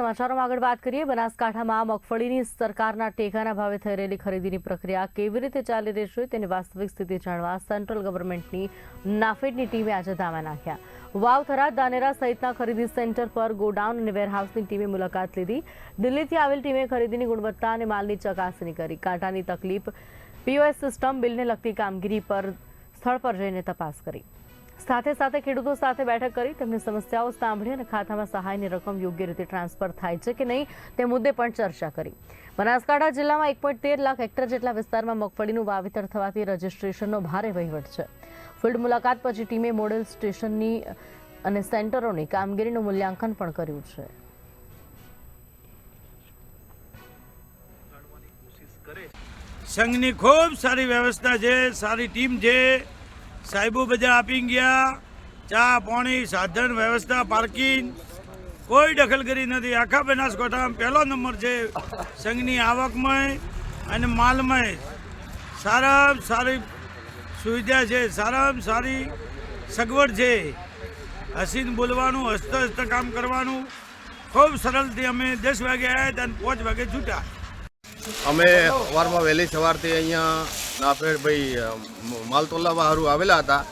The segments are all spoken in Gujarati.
સમાચારોમાં આગળ વાત કરીએ. બનાસકાંઠામાં મગફળીની સરકારના ટેકાના ભાવે થઈ રહેલી ખરીદીની પ્રક્રિયા કેવી રીતે ચાલી રહી છે તેની વાસ્તવિક સ્થિતિ જાણવા સેન્ટ્રલ ગવર્મેન્ટની નાફેડની ટીમે આજે દાવા નાખ્યા. વાવ, થરાદ, દાનેરા સહિતના ખરીદી સેન્ટર પર ગોડાઉન અને વેરહાઉસની ટીમે મુલાકાત લીધી. દિલ્હીથી આવેલ ટીમે ખરીદીની ગુણવત્તા અને માલની ચકાસણી કરી. કાંટાની તકલીફ પીઓએસ સિસ્ટમ, બિલને લગતી કામગીરી પર સ્થળ પર જઈને તપાસ કરી. સાથે સાથે ખેડૂતો સાથે બેઠક કરી તેમની સમસ્યાઓ સાંભળી અને ખાતામાં સહાયની રકમ યોગ્ય રીતે ટ્રાન્સફર થાય છે કે નહીં તે મુદ્દે પણ ચર્ચા કરી. બનાસકાંઠા જિલ્લામાં એક પોઈન્ટ તેર લાખ હેક્ટર જેટલા વિસ્તારમાં મગફળીનું વાવેતર થવાથી રજીસ્ટ્રેશનનો ભારે વહીવટ છે. ફિલ્ડ મુલાકાત પછી ટીમે મોડેલ સ્ટેશનની અને સેન્ટરોની કામગીરીનું મૂલ્યાંકન પણ કર્યું છે. સંઘની ખૂબ સારી વ્યવસ્થા છે, સારી ટીમ છે. સાહેબો બધા આપી ગયા. ચા, પાણી, સાધન, વ્યવસ્થા પાર્કિંગ કોઈ દખલગીરી નથી. આખા બનાસકાંઠામાં પહેલો નંબર છે સંઘની આવકમય અને માલમય સારામાં સારી સુવિધા છે. સારામાં સારી સગવડ છે. હસીને બોલવાનું, હસતા હસતા કામ કરવાનું. ખૂબ સરળથી અમે દસ વાગે આવ્યા હતા અને પાંચ વાગે છૂટા. અમે સવારમાં વહેલી સવારથી અહીંયા નાફેડ ભાઈ માલ તોલાવા સારું આવેલા હતા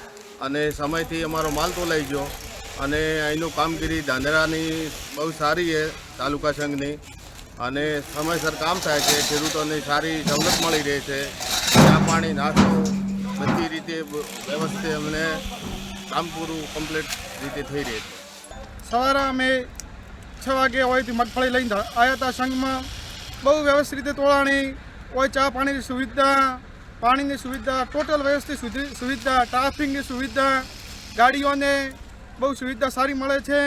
અને સમયથી અમારો માલ તોલાઈ ગયો અને અહીંનું કામગીરી ધાંધરાની બહુ સારી છે તાલુકા સંઘની અને સમયસર કામ થાય છે, ખેડૂતોને સારી સવલત મળી રહે છે, ચા પાણી, નાસ્તો, બધી રીતે વ્યવસ્થિત અમને કામ પૂરું કમ્પ્લીટ રીતે થઈ રહે છે. સવારે અમે છ વાગે હોયથી મગફળી લઈને આવ્યા હતા સંઘમાં. બહુ વ્યવસ્થિત રીતે તોળાણી હોય ચા પાણીની સુવિધા પાણીની સુવિધા, ટોટલ વ્યવસ્થિત સુવિધા, ટ્રાફિકની સુવિધા, ગાડીઓને બહુ સુવિધા સારી મળે છે.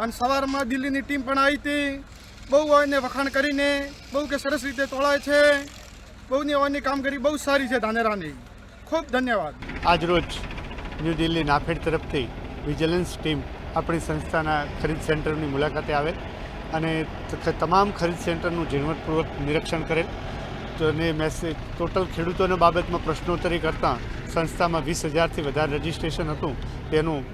અને સવારમાં દિલ્હીની ટીમ પણ આવી હતી. બહુ એને વખાણ કરીને બહુ કે સરસ રીતે તોળાય છે. બહુની ઓની કામગીરી બહુ સારી છે ધાનેરાની. ખૂબ ધન્યવાદ. આજરોજ ન્યૂ દિલ્હી નાફેડ તરફથી વિજિલન્સ ટીમ આપણી સંસ્થાના ખરીદ સેન્ટરની મુલાકાતે આવેલ અને તમામ ખરીદ સેન્ટરનું ઝીણવટપૂર્વક નિરીક્ષણ કરેલ. તો અને મેસેજ ટોટલ ખેડૂતોને બાબતમાં પ્રશ્નોત્તરી કરતાં સંસ્થામાં વીસ હજારથી વધારે રજિસ્ટ્રેશન હતું. તેનું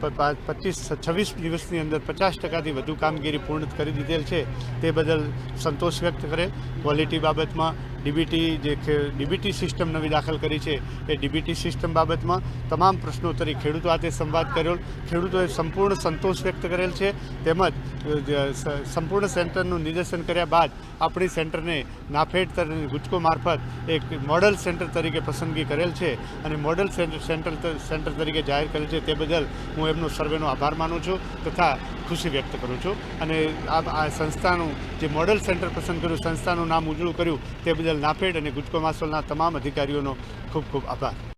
પચીસ, છવ્વીસ દિવસની અંદર પચાસ ટકાથી વધુ કામગીરી પૂર્ણ કરી દીધેલ છે. તે બદલ સંતોષ વ્યક્ત કરે. ક્વોલિટી બાબતમાં ડીબીટી જે ડીબીટી સિસ્ટમ નવી દાખલ કરી છે, એ ડીબીટી સિસ્ટમ બાબતમાં તમામ પ્રશ્નોત્તરી ખેડૂતો હાથે સંવાદ કર્યો. ખેડૂતોએ સંપૂર્ણ સંતોષ વ્યક્ત કરેલ છે. તેમજ સંપૂર્ણ સેન્ટરનું નિદર્શન કર્યા બાદ આપણી સેન્ટરને નાફેડ ગુજકો મારફત એક મોડલ સેન્ટર તરીકે પસંદગી કરેલ છે. અને મોડલ સેન્ટર સેન્ટર સેન્ટર તરીકે જાહેર કર્યું છે તે બદલ હું એમનો સર્વેનો આભાર માનું છું તથા ખુશી વ્યક્ત કરું છું. અને આ આ સંસ્થાનું જે મોડલ સેન્ટર પસંદ કર્યું, સંસ્થાનું નામ ઉજળું કર્યું તે બદલ નાફેડ અને ગુજકો માસોલના તમામ અધિકારીઓનો ખૂબ ખૂબ આભાર.